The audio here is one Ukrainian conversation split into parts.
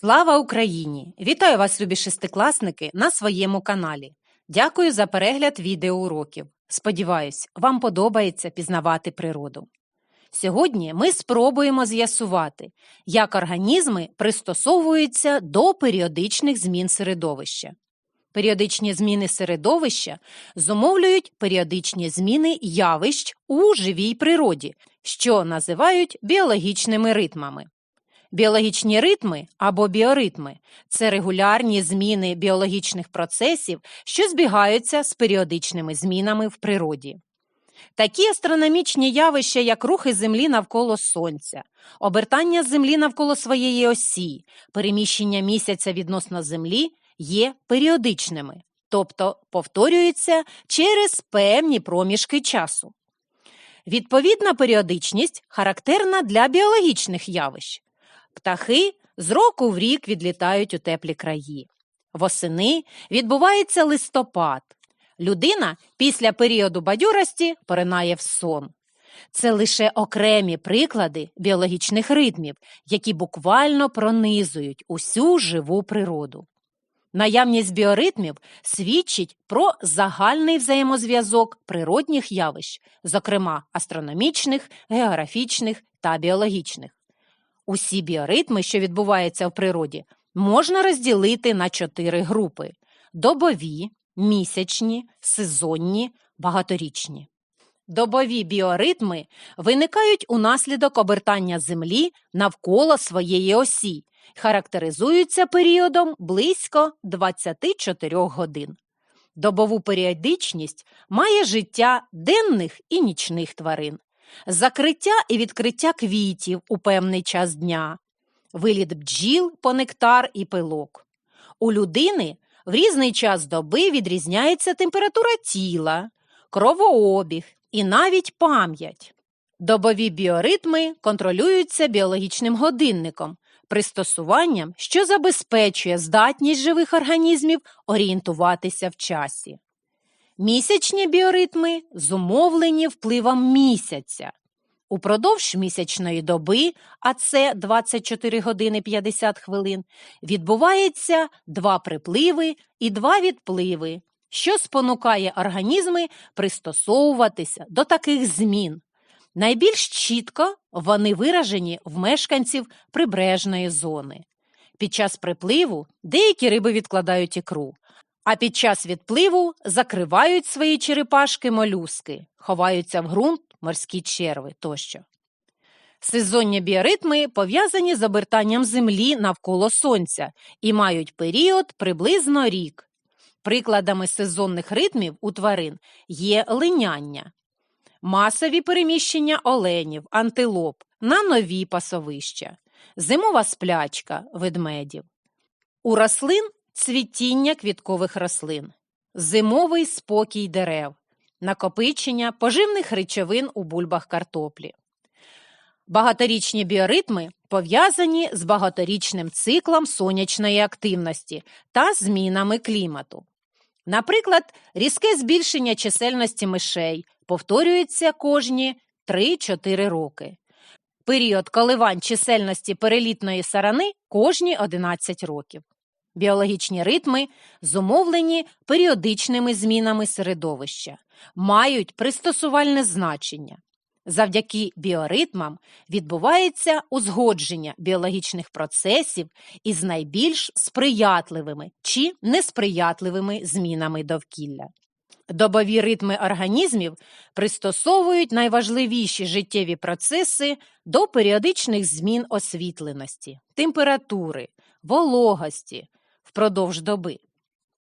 Слава Україні! Вітаю вас, любі шестикласники, на своєму каналі. Дякую за перегляд відеоуроків. Сподіваюсь, вам подобається пізнавати природу. Сьогодні ми спробуємо з'ясувати, як організми пристосовуються до періодичних змін середовища. Періодичні зміни середовища зумовлюють періодичні зміни явищ у живій природі, що називають біологічними ритмами. Біологічні ритми або біоритми це регулярні зміни біологічних процесів, що збігаються з періодичними змінами в природі. Такі астрономічні явища, як рухи Землі навколо Сонця, обертання Землі навколо своєї осі, переміщення місяця відносно Землі, є періодичними, тобто повторюються через певні проміжки часу. Відповідна періодичність характерна для біологічних явищ. Птахи з року в рік відлітають у теплі краї. Восени відбувається листопад. Людина після періоду бадьорості поринає в сон. Це лише окремі приклади біологічних ритмів, які буквально пронизують усю живу природу. Наявність біоритмів свідчить про загальний взаємозв'язок природних явищ, зокрема астрономічних, географічних та біологічних. Усі біоритми, що відбуваються в природі, можна розділити на чотири групи: добові, місячні, сезонні, багаторічні. Добові біоритми виникають унаслідок обертання Землі навколо своєї осі, характеризуються періодом близько 24 годин. Добову періодичність має життя денних і нічних тварин, закриття і відкриття квітів у певний час дня, виліт бджіл по нектар і пилок. У людини в різний час доби відрізняється температура тіла, кровообіг і навіть пам'ять. Добові біоритми контролюються біологічним годинником, пристосуванням, що забезпечує здатність живих організмів орієнтуватися в часі. Місячні біоритми зумовлені впливом місяця. Упродовж місячної доби, а це 24 години 50 хвилин, відбувається два припливи і два відпливи, що спонукає організми пристосовуватися до таких змін. Найбільш чітко вони виражені в мешканців прибережної зони. Під час припливу деякі риби відкладають ікру, а під час відпливу закривають свої черепашки молюски, ховаються в ґрунт морські черви тощо. Сезонні біоритми пов'язані з обертанням землі навколо сонця і мають період приблизно рік. Прикладами сезонних ритмів у тварин є линяння, масові переміщення оленів, антилоп на нові пасовища, зимова сплячка ведмедів. У рослин цвітіння квіткових рослин, зимовий спокій дерев, накопичення поживних речовин у бульбах картоплі. Багаторічні біоритми пов'язані з багаторічним циклом сонячної активності та змінами клімату. Наприклад, різке збільшення чисельності мишей повторюється кожні 3-4 роки. Період коливань чисельності перелітної сарани кожні 11 років. Біологічні ритми зумовлені періодичними змінами середовища, мають пристосувальне значення. Завдяки біоритмам відбувається узгодження біологічних процесів із найбільш сприятливими чи несприятливими змінами довкілля. Добові ритми організмів пристосовують найважливіші життєві процеси до періодичних змін освітленості, температури, вологості впродовж доби.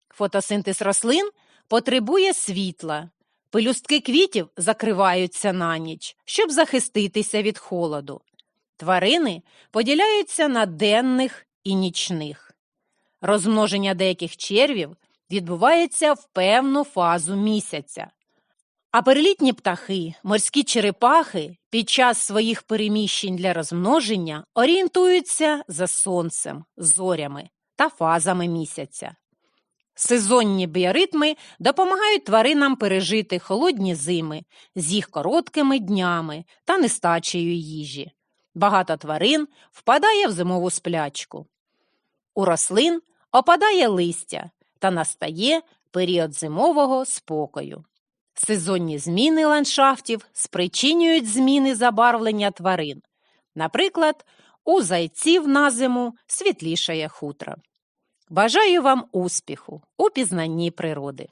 Фотосинтез рослин потребує світла, пелюстки квітів закриваються на ніч, щоб захиститися від холоду. Тварини поділяються на денних і нічних. Розмноження деяких червів відбувається в певну фазу місяця. А перелітні птахи, морські черепахи під час своїх переміщень для розмноження орієнтуються за сонцем, зорями та фазами місяця. Сезонні біоритми допомагають тваринам пережити холодні зими з їх короткими днями та нестачею їжі. Багато тварин впадає в зимову сплячку. У рослин опадає листя та настає період зимового спокою. Сезонні зміни ландшафтів спричинюють зміни забарвлення тварин. Наприклад, у зайців на зиму світлішає хутро. Бажаю вам успіху у пізнанні природи.